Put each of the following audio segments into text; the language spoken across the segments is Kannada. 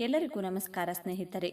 ಎಲ್ಲರಿಗೂ ನಮಸ್ಕಾರ ಸ್ನೇಹಿತರೆ.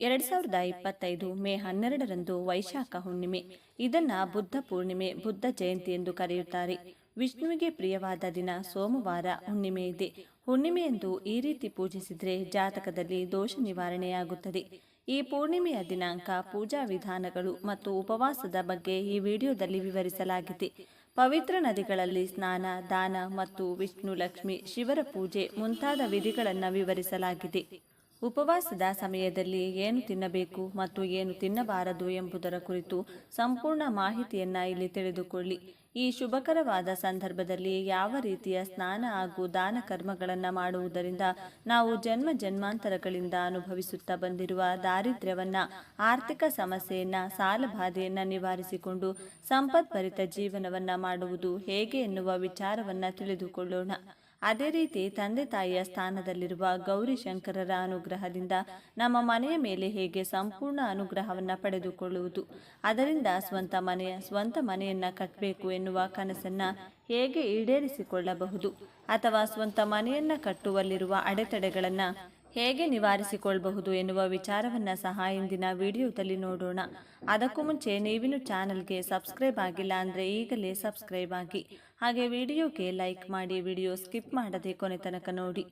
ಎರಡ್ ಸಾವಿರದ ಇಪ್ಪತ್ತೈದು ಮೇ ಹನ್ನೆರಡರಂದು ವೈಶಾಖ ಹುಣ್ಣಿಮೆ. ಇದನ್ನ ಬುದ್ಧ ಪೂರ್ಣಿಮೆ, ಬುದ್ಧ ಜಯಂತಿ ಎಂದು ಕರೆಯುತ್ತಾರೆ. ವಿಷ್ಣುವಿಗೆ ಪ್ರಿಯವಾದ ದಿನ ಸೋಮವಾರ ಹುಣ್ಣಿಮೆ ಇದೆ. ಹುಣ್ಣಿಮೆಯಂದು ಈ ರೀತಿ ಪೂಜಿಸಿದ್ರೆ ಜಾತಕದಲ್ಲಿ ದೋಷ ನಿವಾರಣೆಯಾಗುತ್ತದೆ. ಈ ಪೂರ್ಣಿಮೆಯ ದಿನಾಂಕ ಪೂಜಾ ವಿಧಾನಗಳು ಮತ್ತು ಉಪವಾಸದ ಬಗ್ಗೆ ಈ ವಿಡಿಯೋದಲ್ಲಿ ವಿವರಿಸಲಾಗಿದೆ. ಪವಿತ್ರ ನದಿಗಳಲ್ಲಿ ಸ್ನಾನ ದಾನ ಮತ್ತು ವಿಷ್ಣು ಲಕ್ಷ್ಮಿ ಶಿವರ ಪೂಜೆ ಮುಂತಾದ ವಿಧಿಗಳನ್ನು ವಿವರಿಸಲಾಗಿದೆ. ಉಪವಾಸದ ಸಮಯದಲ್ಲಿ ಏನು ತಿನ್ನಬೇಕು ಮತ್ತು ಏನು ತಿನ್ನಬಾರದು ಎಂಬುದರ ಕುರಿತು ಸಂಪೂರ್ಣ ಮಾಹಿತಿಯನ್ನ ಇಲ್ಲಿ ತಿಳಿದುಕೊಳ್ಳಿ. ಈ ಶುಭಕರವಾದ ಸಂದರ್ಭದಲ್ಲಿ ಯಾವ ರೀತಿಯ ಸ್ನಾನ ಹಾಗೂ ದಾನ ಕರ್ಮಗಳನ್ನು ಮಾಡುವುದರಿಂದ ನಾವು ಜನ್ಮ ಜನ್ಮಾಂತರಗಳಿಂದ ಅನುಭವಿಸುತ್ತಾ ಬಂದಿರುವ ದಾರಿದ್ರ್ಯವನ್ನ, ಆರ್ಥಿಕ ಸಮಸ್ಯೆಯನ್ನ, ಸಾಲಬಾಧೆಯನ್ನು ನಿವಾರಿಸಿಕೊಂಡು ಸಂಪತ್ಭರಿತ ಜೀವನವನ್ನ ಮಾಡುವುದು ಹೇಗೆ ಎನ್ನುವ ವಿಚಾರವನ್ನ ತಿಳಿದುಕೊಳ್ಳೋಣ. ಅದೇ ರೀತಿ ತಂದೆ ತಾಯಿಯ ಸ್ಥಾನದಲ್ಲಿರುವ ಗೌರಿ ಶಂಕರರ ಅನುಗ್ರಹದಿಂದ ನಮ್ಮ ಮನೆಯ ಮೇಲೆ ಹೇಗೆ ಸಂಪೂರ್ಣ ಅನುಗ್ರಹವನ್ನು ಪಡೆದುಕೊಳ್ಳುವುದು, ಅದರಿಂದ ಸ್ವಂತ ಮನೆಯ, ಸ್ವಂತ ಮನೆಯನ್ನ ಕಟ್ಟಬೇಕು ಎನ್ನುವ ಕನಸನ್ನ ಹೇಗೆ ಈಡೇರಿಸಿಕೊಳ್ಳಬಹುದು ಅಥವಾ ಸ್ವಂತ ಮನೆಯನ್ನ ಕಟ್ಟುವಲ್ಲಿರುವ ಅಡೆತಡೆಗಳನ್ನು ಹೇಗೆ ನಿವಾರಿಸಿಕೊಳ್ಳಬಹುದು ಎನ್ನುವ ವಿಚಾರವನ್ನ ಸಹ ಇಂದಿನ ವಿಡಿಯೋದಲ್ಲಿ ನೋಡೋಣ. ಅದಕ್ಕೂ ಮುಂಚೆ ನೀವಿನ ಚಾನೆಲ್ಗೆ ಸಬ್ಸ್ಕ್ರೈಬ್ ಆಗಿಲ್ಲ ಅಂದರೆ ಈಗಲೇ ಸಬ್ಸ್ಕ್ರೈಬ್ ಆಗಿ ಹಾಗೆ ವಿಡಿಯೋಗೆ ಲೈಕ್ ಮಾಡಿ ವಿಡಿಯೋ ಸ್ಕಿಪ್ ಮಾಡದೆ ಕೊನೆ ತನಕ ನೋಡಿ.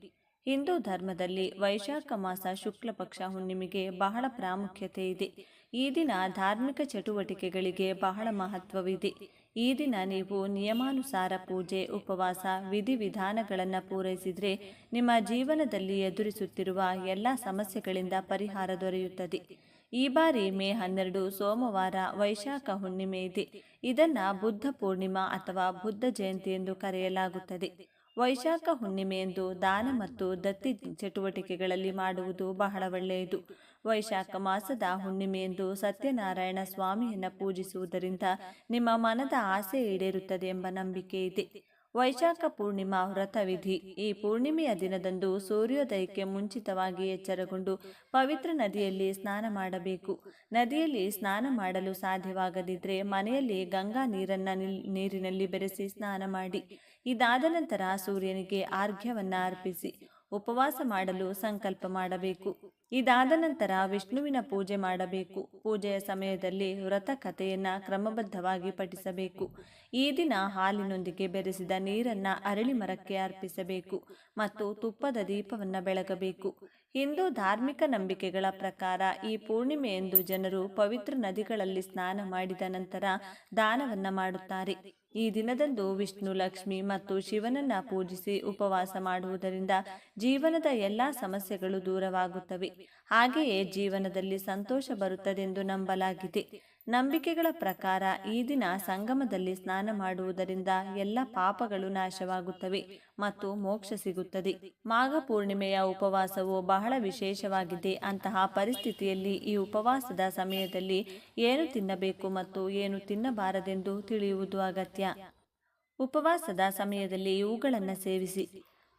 ಹಿಂದೂ ಧರ್ಮದಲ್ಲಿ ವೈಶಾಖ ಮಾಸ ಶುಕ್ಲ ಪಕ್ಷ ಹುಣ್ಣಿಮೆಗೆ ಬಹಳ ಪ್ರಾಮುಖ್ಯತೆ ಇದೆ. ಈ ದಿನ ಧಾರ್ಮಿಕ ಚಟುವಟಿಕೆಗಳಿಗೆ ಬಹಳ ಮಹತ್ವವಿದೆ. ಈ ದಿನ ನೀವು ನಿಯಮಾನುಸಾರ ಪೂಜೆ, ಉಪವಾಸ, ವಿಧಿವಿಧಾನಗಳನ್ನು ಪೂರೈಸಿದರೆ ನಿಮ್ಮ ಜೀವನದಲ್ಲಿ ಎದುರಿಸುತ್ತಿರುವ ಎಲ್ಲ ಸಮಸ್ಯೆಗಳಿಂದ ಪರಿಹಾರ ದೊರೆಯುತ್ತದೆ. ಈ ಬಾರಿ ಮೇ ಹನ್ನೆರಡು ಸೋಮವಾರ ವೈಶಾಖ ಹುಣ್ಣಿಮೆ ಇದೆ. ಇದನ್ನ ಬುದ್ಧ ಪೂರ್ಣಿಮಾ ಅಥವಾ ಬುದ್ಧ ಜಯಂತಿ ಎಂದು ಕರೆಯಲಾಗುತ್ತದೆ. ವೈಶಾಖ ಹುಣ್ಣಿಮೆಯಂದು ದಾನ ಮತ್ತು ದತ್ತಿ ಚಟುವಟಿಕೆಗಳಲ್ಲಿ ಮಾಡುವುದು ಬಹಳ ಒಳ್ಳೆಯದು. ವೈಶಾಖ ಮಾಸದ ಹುಣ್ಣಿಮೆಯಂದು ಸತ್ಯನಾರಾಯಣ ಸ್ವಾಮಿಯನ್ನು ಪೂಜಿಸುವುದರಿಂದ ನಿಮ್ಮ ಮನದ ಆಸೆ ಈಡೇರುತ್ತದೆ ಎಂಬ ನಂಬಿಕೆ ಇದೆ. ವೈಶಾಖ ಪೂರ್ಣಿಮಾ ವ್ರತವಿಧಿ ಈ ಪೂರ್ಣಿಮೆಯ ದಿನದಂದು ಸೂರ್ಯೋದಯಕ್ಕೆ ಮುಂಚಿತವಾಗಿ ಎಚ್ಚರಗೊಂಡು ಪವಿತ್ರ ನದಿಯಲ್ಲಿ ಸ್ನಾನ ಮಾಡಬೇಕು. ನದಿಯಲ್ಲಿ ಸ್ನಾನ ಮಾಡಲು ಸಾಧ್ಯವಾಗದಿದ್ದರೆ ಮನೆಯಲ್ಲಿ ಗಂಗಾ ನೀರನ್ನ ನೀರಿನಲ್ಲಿ ಬೆರೆಸಿ ಸ್ನಾನ ಮಾಡಿ. ಇದಾದ ನಂತರ ಸೂರ್ಯನಿಗೆ ಆರ್ಘ್ಯವನ್ನು ಅರ್ಪಿಸಿ. ಉಪವಾಸ ಮಾಡಲು ಸಂಕಲ್ಪ ಮಾಡಬೇಕು. ಇದಾದ ನಂತರ ವಿಷ್ಣುವಿನ ಪೂಜೆ ಮಾಡಬೇಕು. ಪೂಜೆಯ ಸಮಯದಲ್ಲಿ ವ್ರತ ಕಥೆಯನ್ನು ಕ್ರಮಬದ್ಧವಾಗಿ ಪಠಿಸಬೇಕು. ಈ ದಿನ ಹಾಲಿನೊಂದಿಗೆ ಬೆರೆಸಿದ ನೀರನ್ನ ಅರಳಿ ಮರಕ್ಕೆ ಅರ್ಪಿಸಬೇಕು ಮತ್ತು ತುಪ್ಪದ ದೀಪವನ್ನ ಬೆಳಗಬೇಕು. ಹಿಂದೂ ಧಾರ್ಮಿಕ ನಂಬಿಕೆಗಳ ಪ್ರಕಾರ ಈ ಪೂರ್ಣಿಮೆಯಂದು ಜನರು ಪವಿತ್ರ ನದಿಗಳಲ್ಲಿ ಸ್ನಾನ ಮಾಡಿದ ನಂತರ ದಾನವನ್ನ ಮಾಡುತ್ತಾರೆ. ಈ ದಿನದಂದು ವಿಷ್ಣು, ಲಕ್ಷ್ಮಿ ಮತ್ತು ಶಿವನನ್ನ ಪೂಜಿಸಿ ಉಪವಾಸ ಮಾಡುವುದರಿಂದ ಜೀವನದ ಎಲ್ಲಾ ಸಮಸ್ಯೆಗಳು ದೂರವಾಗುತ್ತವೆ. ಹಾಗೆಯೇ ಜೀವನದಲ್ಲಿ ಸಂತೋಷ ಬರುತ್ತದೆಂದು ನಂಬಲಾಗಿದೆ. ನಂಬಿಕೆಗಳ ಪ್ರಕಾರ ಈ ದಿನ ಸಂಗಮದಲ್ಲಿ ಸ್ನಾನ ಮಾಡುವುದರಿಂದ ಎಲ್ಲ ಪಾಪಗಳು ನಾಶವಾಗುತ್ತವೆ ಮತ್ತು ಮೋಕ್ಷ ಸಿಗುತ್ತದೆ. ಮಾಘ ಪೂರ್ಣಿಮೆಯ ಉಪವಾಸವು ಬಹಳ ವಿಶೇಷವಾಗಿದೆ. ಅಂತಹ ಪರಿಸ್ಥಿತಿಯಲ್ಲಿ ಈ ಉಪವಾಸದ ಸಮಯದಲ್ಲಿ ಏನು ತಿನ್ನಬೇಕು ಮತ್ತು ಏನು ತಿನ್ನಬಾರದೆಂದು ತಿಳಿಯುವುದು ಅಗತ್ಯ. ಉಪವಾಸದ ಸಮಯದಲ್ಲಿ ಇವುಗಳನ್ನು ಸೇವಿಸಿ.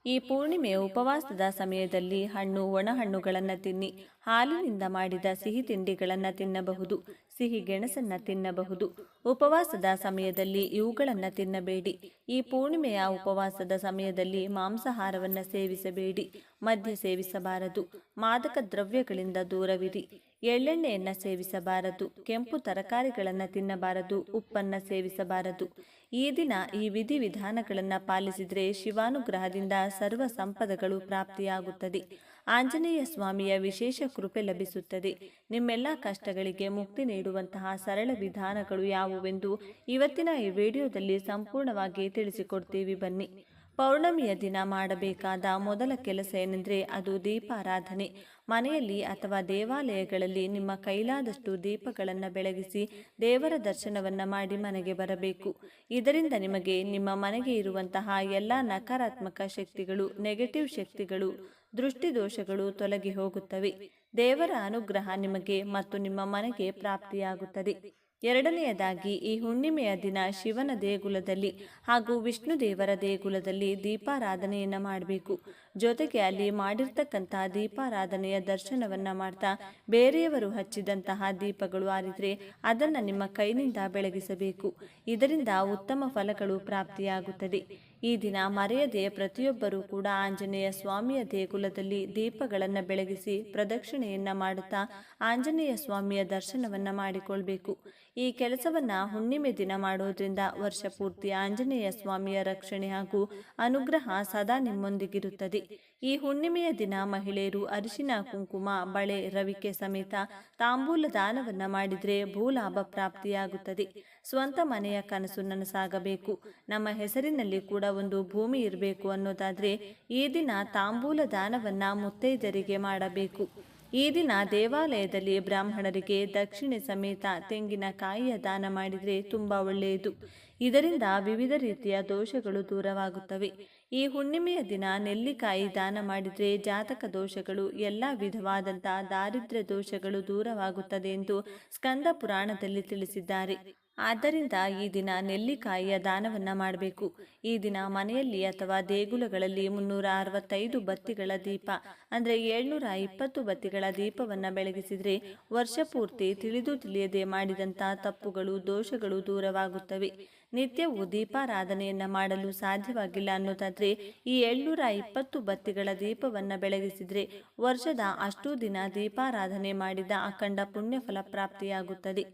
ಈ ಪೂರ್ಣಿಮೆ ಉಪವಾಸದ ಸಮಯದಲ್ಲಿ ಹಣ್ಣು ಒಣಹಣ್ಣುಗಳನ್ನು ತಿನ್ನಿ ಹಾಲಿನಿಂದ ಮಾಡಿದ ಸಿಹಿ ತಿಂಡಿಗಳನ್ನು ತಿನ್ನಬಹುದು. ಸಿಹಿ ಗೆಣಸನ್ನು ತಿನ್ನಬಹುದು. ಉಪವಾಸದ ಸಮಯದಲ್ಲಿ ಇವುಗಳನ್ನು ತಿನ್ನಬೇಡಿ. ಈ ಪೂರ್ಣಿಮೆಯ ಉಪವಾಸದ ಸಮಯದಲ್ಲಿ ಮಾಂಸಾಹಾರವನ್ನು ಸೇವಿಸಬೇಡಿ. ಮದ್ಯ ಸೇವಿಸಬಾರದು. ಮಾದಕ ದ್ರವ್ಯಗಳಿಂದ ದೂರವಿರಿ. ಎಳ್ಳೆಣ್ಣೆಯನ್ನು ಸೇವಿಸಬಾರದು. ಕೆಂಪು ತರಕಾರಿಗಳನ್ನು ತಿನ್ನಬಾರದು. ಉಪ್ಪನ್ನು ಸೇವಿಸಬಾರದು. ಈ ದಿನ ಈ ವಿಧಿವಿಧಾನಗಳನ್ನು ಪಾಲಿಸಿದರೆ ಶಿವಾನುಗ್ರಹದಿಂದ ಸರ್ವ ಸಂಪದಗಳು ಪ್ರಾಪ್ತಿಯಾಗುತ್ತದೆ. ಆಂಜನೇಯ ಸ್ವಾಮಿಯ ವಿಶೇಷ ಕೃಪೆ ಲಭಿಸುತ್ತದೆ. ನಿಮ್ಮೆಲ್ಲ ಕಷ್ಟಗಳಿಗೆ ಮುಕ್ತಿ ನೀಡುವಂತಹ ಸರಳ ವಿಧಾನಗಳು ಯಾವುವೆಂದು ಇವತ್ತಿನ ಈ ವಿಡಿಯೋದಲ್ಲಿ ಸಂಪೂರ್ಣವಾಗಿ ತಿಳಿಸಿಕೊಡ್ತೀವಿ ಬನ್ನಿ. ಪೌರ್ಣಮಿಯ ದಿನ ಮಾಡಬೇಕಾದ ಮೊದಲ ಕೆಲಸ ಏನೆಂದರೆ ಅದು ದೀಪಾರಾಧನೆ. ಮನೆಯಲ್ಲಿ ಅಥವಾ ದೇವಾಲಯಗಳಲ್ಲಿ ನಿಮ್ಮ ಕೈಲಾದಷ್ಟು ದೀಪಗಳನ್ನು ಬೆಳಗಿಸಿ ದೇವರ ದರ್ಶನವನ್ನು ಮಾಡಿ ಮನೆಗೆ ಬರಬೇಕು. ಇದರಿಂದ ನಿಮಗೆ ನಿಮ್ಮ ಮನೆಗೆ ಇರುವಂತಹ ಎಲ್ಲ ನಕಾರಾತ್ಮಕ ಶಕ್ತಿಗಳು ನೆಗೆಟಿವ್ ಶಕ್ತಿಗಳು ದೃಷ್ಟಿದೋಷಗಳು ತೊಲಗಿ ಹೋಗುತ್ತವೆ. ದೇವರ ಅನುಗ್ರಹ ನಿಮಗೆ ಮತ್ತು ನಿಮ್ಮ ಮನೆಗೆ ಪ್ರಾಪ್ತಿಯಾಗುತ್ತದೆ. ಎರಡನೆಯದಾಗಿ, ಈ ಹುಣ್ಣಿಮೆಯ ದಿನ ಶಿವನ ದೇಗುಲದಲ್ಲಿ ಹಾಗೂ ವಿಷ್ಣು ದೇವರ ದೇಗುಲದಲ್ಲಿ ದೀಪಾರಾಧನೆಯನ್ನು ಮಾಡಬೇಕು. ಜೊತೆಗೆ ಅಲ್ಲಿ ಮಾಡಿರ್ತಕ್ಕಂತಹ ದೀಪಾರಾಧನೆಯ ದರ್ಶನವನ್ನ ಮಾಡ್ತಾ, ಬೇರೆಯವರು ಹಚ್ಚಿದಂತಹ ದೀಪಗಳು ಆರಿದ್ರೆ ಅದನ್ನು ನಿಮ್ಮ ಕೈನಿಂದ ಬೆಳಗಿಸಬೇಕು. ಇದರಿಂದ ಉತ್ತಮ ಫಲಗಳು ಪ್ರಾಪ್ತಿಯಾಗುತ್ತದೆ. ಈ ದಿನ ಮರೆಯದೆ ಪ್ರತಿಯೊಬ್ಬರೂ ಕೂಡ ಆಂಜನೇಯ ಸ್ವಾಮಿಯ ದೇಗುಲದಲ್ಲಿ ದೀಪಗಳನ್ನು ಬೆಳಗಿಸಿ ಪ್ರದಕ್ಷಿಣೆಯನ್ನ ಮಾಡುತ್ತಾ ಆಂಜನೇಯ ಸ್ವಾಮಿಯ ದರ್ಶನವನ್ನ ಮಾಡಿಕೊಳ್ಬೇಕು. ಈ ಕೆಲಸವನ್ನ ಹುಣ್ಣಿಮೆ ದಿನ ಮಾಡುವುದರಿಂದ ವರ್ಷ ಪೂರ್ತಿ ಆಂಜನೇಯ ಸ್ವಾಮಿಯ ರಕ್ಷಣೆ ಹಾಗೂ ಅನುಗ್ರಹ ಸದಾ ನಿಮ್ಮೊಂದಿಗಿರುತ್ತದೆ. ಈ ಹುಣ್ಣಿಮೆಯ ದಿನ ಮಹಿಳೆಯರು ಅರಿಶಿನ, ಕುಂಕುಮ, ಬಳೆ, ರವಿಕೆ ಸಮೇತ ತಾಂಬೂಲ ದಾನವನ್ನ ಮಾಡಿದರೆ ಭೂಲಾಭ ಪ್ರಾಪ್ತಿಯಾಗುತ್ತದೆ. ಸ್ವಂತ ಮನೆಯ ಕನಸು ನನಸಾಗಬೇಕು. ನಮ್ಮ ಹೆಸರಿನಲ್ಲಿ ಕೂಡ ಒಂದು ಭೂಮಿ ಇರಬೇಕು ಅನ್ನೋದಾದರೆ ಈ ದಿನ ತಾಂಬೂಲ ದಾನವನ್ನು ಮುತ್ತೈದರಿಗೆ ಮಾಡಬೇಕು. ಈ ದಿನ ದೇವಾಲಯದಲ್ಲಿ ಬ್ರಾಹ್ಮಣರಿಗೆ ದಕ್ಷಿಣೆ ಸಮೇತ ತೆಂಗಿನಕಾಯಿಯ ದಾನ ಮಾಡಿದರೆ ತುಂಬ ಒಳ್ಳೆಯದು. ಇದರಿಂದ ವಿವಿಧ ರೀತಿಯ ದೋಷಗಳು ದೂರವಾಗುತ್ತವೆ. ಈ ಹುಣ್ಣಿಮೆಯ ದಿನ ನೆಲ್ಲಿಕಾಯಿ ದಾನ ಮಾಡಿದರೆ ಜಾತಕ ದೋಷಗಳು, ಎಲ್ಲ ವಿಧವಾದಂತಹ ದಾರಿದ್ರ್ಯ ದೋಷಗಳು ದೂರವಾಗುತ್ತದೆ ಎಂದು ಸ್ಕಂದ ಪುರಾಣದಲ್ಲಿ ತಿಳಿಸಿದ್ದಾರೆ. ಆದ್ದರಿಂದ ಈ ದಿನ ನೆಲ್ಲಿಕಾಯಿಯ ದಾನವನ್ನು ಮಾಡಬೇಕು. ಈ ದಿನ ಮನೆಯಲ್ಲಿ ಅಥವಾ ದೇಗುಲಗಳಲ್ಲಿ ಮುನ್ನೂರ ಅರವತ್ತೈದು ಬತ್ತಿಗಳ ದೀಪ, ಅಂದರೆ ಏಳ್ನೂರ ಇಪ್ಪತ್ತು ಬತ್ತಿಗಳ ದೀಪವನ್ನು ಬೆಳಗಿಸಿದರೆ ವರ್ಷ ಪೂರ್ತಿ ತಿಳಿದು ತಿಳಿಯದೆ ಮಾಡಿದಂಥ ತಪ್ಪುಗಳು, ದೋಷಗಳು ದೂರವಾಗುತ್ತವೆ. ನಿತ್ಯವೂ ದೀಪಾರಾಧನೆಯನ್ನು ಮಾಡಲು ಸಾಧ್ಯವಾಗಿಲ್ಲ ಅನ್ನೋದಾದರೆ ಈ ಏಳ್ನೂರ ಇಪ್ಪತ್ತು ಬತ್ತಿಗಳ ದೀಪವನ್ನು ಬೆಳಗಿಸಿದರೆ ವರ್ಷದ ಅಷ್ಟೂ ದಿನ ದೀಪಾರಾಧನೆ ಮಾಡಿದ ಅಖಂಡ ಪುಣ್ಯಫಲ ಪ್ರಾಪ್ತಿಯಾಗುತ್ತದೆ.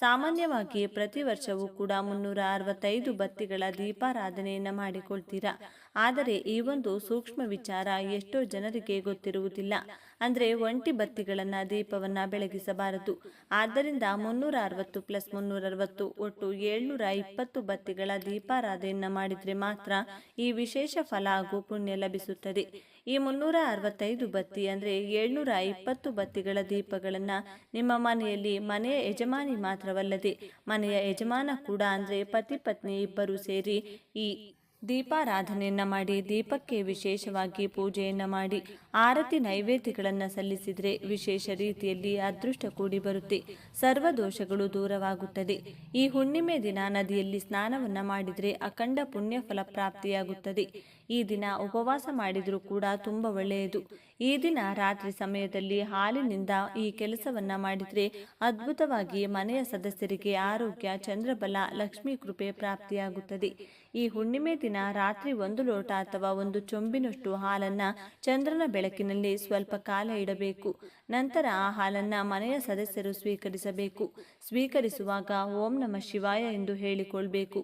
ಸಾಮಾನ್ಯವಾಗಿ ಪ್ರತಿ ವರ್ಷವೂ ಕೂಡ ಮುನ್ನೂರ ಅರವತ್ತೈದು ಬತ್ತಿಗಳ ದೀಪಾರಾಧನೆಯನ್ನು ಮಾಡಿಕೊಳ್ತೀರಾ? ಆದರೆ ಈ ಒಂದು ಸೂಕ್ಷ್ಮ ವಿಚಾರ ಎಷ್ಟೋ ಜನರಿಗೆ ಗೊತ್ತಿರುವುದಿಲ್ಲ. ಅಂದರೆ ಒಂಟಿ ಬತ್ತಿಗಳನ್ನು ದೀಪವನ್ನು ಬೆಳಗಿಸಬಾರದು. ಆದ್ದರಿಂದ ಮುನ್ನೂರ ಅರವತ್ತು ಪ್ಲಸ್ ಮುನ್ನೂರ ಅರವತ್ತು ಒಟ್ಟು ಏಳ್ನೂರ ಇಪ್ಪತ್ತು ಬತ್ತಿಗಳ ದೀಪಾರಾಧನೆಯನ್ನು ಮಾಡಿದರೆ ಮಾತ್ರ ಈ ವಿಶೇಷ ಫಲ ಹಾಗೂ ಪುಣ್ಯ ಲಭಿಸುತ್ತದೆ. ಈ ಮುನ್ನೂರ ಅರವತ್ತೈದು ಬತ್ತಿ ಅಂದರೆ ಏಳ್ನೂರ ಇಪ್ಪತ್ತು ಬತ್ತಿಗಳ ದೀಪಗಳನ್ನು ನಿಮ್ಮ ಮನೆಯಲ್ಲಿ ಮನೆಯ ಯಜಮಾನಿ ಮಾತ್ರವಲ್ಲದೆ ಮನೆಯ ಯಜಮಾನ ಕೂಡ ಅಂದರೆ ಪತಿ ಪತ್ನಿ ಇಬ್ಬರು ಸೇರಿ ಈ ದೀಪಾರಾಧನೆಯನ್ನು ಮಾಡಿ, ದೀಪಕ್ಕೆ ವಿಶೇಷವಾಗಿ ಪೂಜೆಯನ್ನು ಮಾಡಿ, ಆರತಿ ನೈವೇದ್ಯಗಳನ್ನು ಸಲ್ಲಿಸಿದರೆ ವಿಶೇಷ ರೀತಿಯಲ್ಲಿ ಅದೃಷ್ಟ ಕೂಡಿ ಬರುತ್ತೆ. ಸರ್ವ ದೋಷಗಳು ದೂರವಾಗುತ್ತದೆ. ಈ ಹುಣ್ಣಿಮೆ ದಿನ ನದಿಯಲ್ಲಿ ಸ್ನಾನವನ್ನು ಮಾಡಿದರೆ ಅಖಂಡ ಪುಣ್ಯ ಫಲ ಪ್ರಾಪ್ತಿಯಾಗುತ್ತದೆ. ಈ ದಿನ ಉಪವಾಸ ಮಾಡಿದರೂ ಕೂಡ ತುಂಬ ಒಳ್ಳೆಯದು. ಈ ದಿನ ರಾತ್ರಿ ಸಮಯದಲ್ಲಿ ಹಾಲಿನಿಂದ ಈ ಕೆಲಸವನ್ನು ಮಾಡಿದರೆ ಅದ್ಭುತವಾಗಿ ಮನೆಯ ಸದಸ್ಯರಿಗೆ ಆರೋಗ್ಯ, ಚಂದ್ರಬಲ, ಲಕ್ಷ್ಮೀ ಕೃಪೆ ಪ್ರಾಪ್ತಿಯಾಗುತ್ತದೆ. ಈ ಹುಣ್ಣಿಮೆ ದಿನ ರಾತ್ರಿ ಒಂದು ಲೋಟ ಅಥವಾ ಒಂದು ಚೊಂಬಿನಷ್ಟು ಹಾಲನ್ನ ಚಂದ್ರನ ಬೆಳಕಿನಲ್ಲಿ ಸ್ವಲ್ಪ ಕಾಲ ಇಡಬೇಕು. ನಂತರ ಆ ಹಾಲನ್ನ ಮನೆಯ ಸದಸ್ಯರು ಸ್ವೀಕರಿಸಬೇಕು. ಸ್ವೀಕರಿಸುವಾಗ ಓಂ ನಮ ಶಿವಾಯ ಎಂದು ಹೇಳಿಕೊಳ್ಬೇಕು.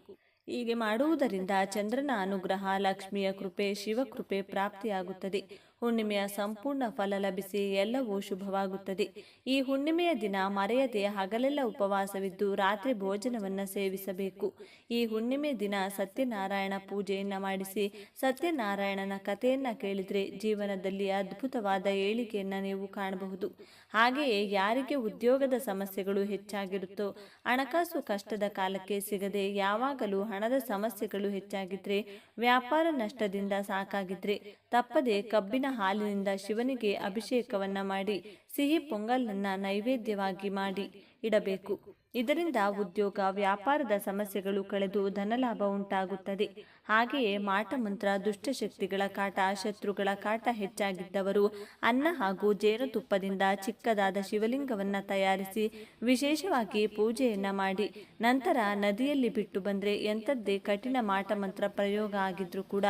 ಹೀಗೆ ಮಾಡುವುದರಿಂದ ಚಂದ್ರನ ಅನುಗ್ರಹ ಲಕ್ಷ್ಮಿಯ ಕೃಪೆ ಶಿವಕೃಪೆ ಪ್ರಾಪ್ತಿಯಾಗುತ್ತದೆ. ಹುಣ್ಣಿಮೆಯ ಸಂಪೂರ್ಣ ಫಲ ಲಭಿಸಿ ಎಲ್ಲವೂ ಶುಭವಾಗುತ್ತದೆ. ಈ ಹುಣ್ಣಿಮೆಯ ದಿನ ಮರೆಯದೆ ಹಗಲೆಲ್ಲ ಉಪವಾಸವಿದ್ದು ರಾತ್ರಿ ಭೋಜನವನ್ನು ಸೇವಿಸಬೇಕು. ಈ ಹುಣ್ಣಿಮೆ ದಿನ ಸತ್ಯನಾರಾಯಣ ಪೂಜೆಯನ್ನು ಮಾಡಿಸಿ ಸತ್ಯನಾರಾಯಣನ ಕಥೆಯನ್ನು ಕೇಳಿದರೆ ಜೀವನದಲ್ಲಿ ಅದ್ಭುತವಾದ ಏಳಿಗೆಯನ್ನು ನೀವು ಕಾಣಬಹುದು. ಹಾಗೆಯೇ ಯಾರಿಗೆ ಉದ್ಯೋಗದ ಸಮಸ್ಯೆಗಳು ಹೆಚ್ಚಾಗಿರುತ್ತೋ, ಹಣಕಾಸು ಕಷ್ಟದ ಕಾಲಕ್ಕೆ ಸಿಗದೆ ಯಾವಾಗಲೂ ಹಣದ ಸಮಸ್ಯೆಗಳು ಹೆಚ್ಚಾಗಿದ್ರೆ ವ್ಯಾಪಾರ ನಷ್ಟದಿಂದ ಸಾಕಾಗಿದ್ರೆ ತಪ್ಪದೆ ಕಬ್ಬಿನ ಹಾಲಿನಿಂದ ಶಿವನಿಗೆ ಅಭಿಷೇಕವನ್ನ ಮಾಡಿ ಸಿಹಿ ಪೊಂಗಲನ್ನ ನೈವೇದ್ಯವಾಗಿ ಮಾಡಿ ಇಡಬೇಕು. ಇದರಿಂದ ಉದ್ಯೋಗ, ವ್ಯಾಪಾರದ ಸಮಸ್ಯೆಗಳು ಕಳೆದು ಧನಲಾಭ ಉಂಟಾಗುತ್ತದೆ. ಹಾಗೆಯೇ ಮಾಟಮಂತ್ರ ದುಷ್ಟಶಕ್ತಿಗಳ ಕಾಟ, ಶತ್ರುಗಳ ಕಾಟ ಹೆಚ್ಚಾಗಿದ್ದವರು ಅನ್ನ ಹಾಗೂ ಜೇನುತುಪ್ಪದಿಂದ ಚಿಕ್ಕದಾದ ಶಿವಲಿಂಗವನ್ನು ತಯಾರಿಸಿ ವಿಶೇಷವಾಗಿ ಪೂಜೆಯನ್ನ ಮಾಡಿ. ನಂತರ ನದಿಯಲ್ಲಿ ಬಿಟ್ಟು ಬಂದರೆ ಎಂಥದ್ದೇ ಕಠಿಣ ಮಾಟಮಂತ್ರ ಪ್ರಯೋಗ ಆಗಿದ್ರೂ ಕೂಡ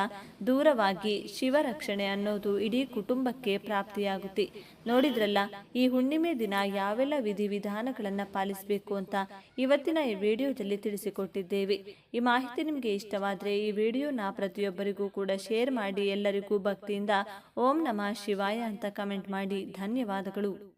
ದೂರವಾಗಿ ಶಿವರಕ್ಷಣೆ ಅನ್ನೋದು ಇಡೀ ಕುಟುಂಬಕ್ಕೆ ಪ್ರಾಪ್ತಿಯಾಗುತ್ತೆ. ನೋಡಿದ್ರಲ್ಲ, ಈ ಹುಣ್ಣಿಮೆ ದಿನ ಯಾವೆಲ್ಲ ವಿಧಿವಿಧಾನಗಳನ್ನು ಪಾಲಿಸಬೇಕು ಇವತ್ತಿನ ಈ ವಿಡಿಯೋದಲ್ಲಿ ತಿಳಿಸಿಕೊಟ್ಟಿದ್ದೇವೆ. ಈ ಮಾಹಿತಿ ನಿಮಗೆ ಇಷ್ಟವಾದರೆ ಈ ವಿಡಿಯೋನ ಪ್ರತಿಯೊಬ್ಬರಿಗೂ ಕೂಡ ಶೇರ್ ಮಾಡಿ ಎಲ್ಲರಿಗೂ ಭಕ್ತಿಯಿಂದ ಓಂ ನಮಃ ಶಿವಾಯ ಅಂತ ಕಮೆಂಟ್ ಮಾಡಿ. ಧನ್ಯವಾದಗಳು.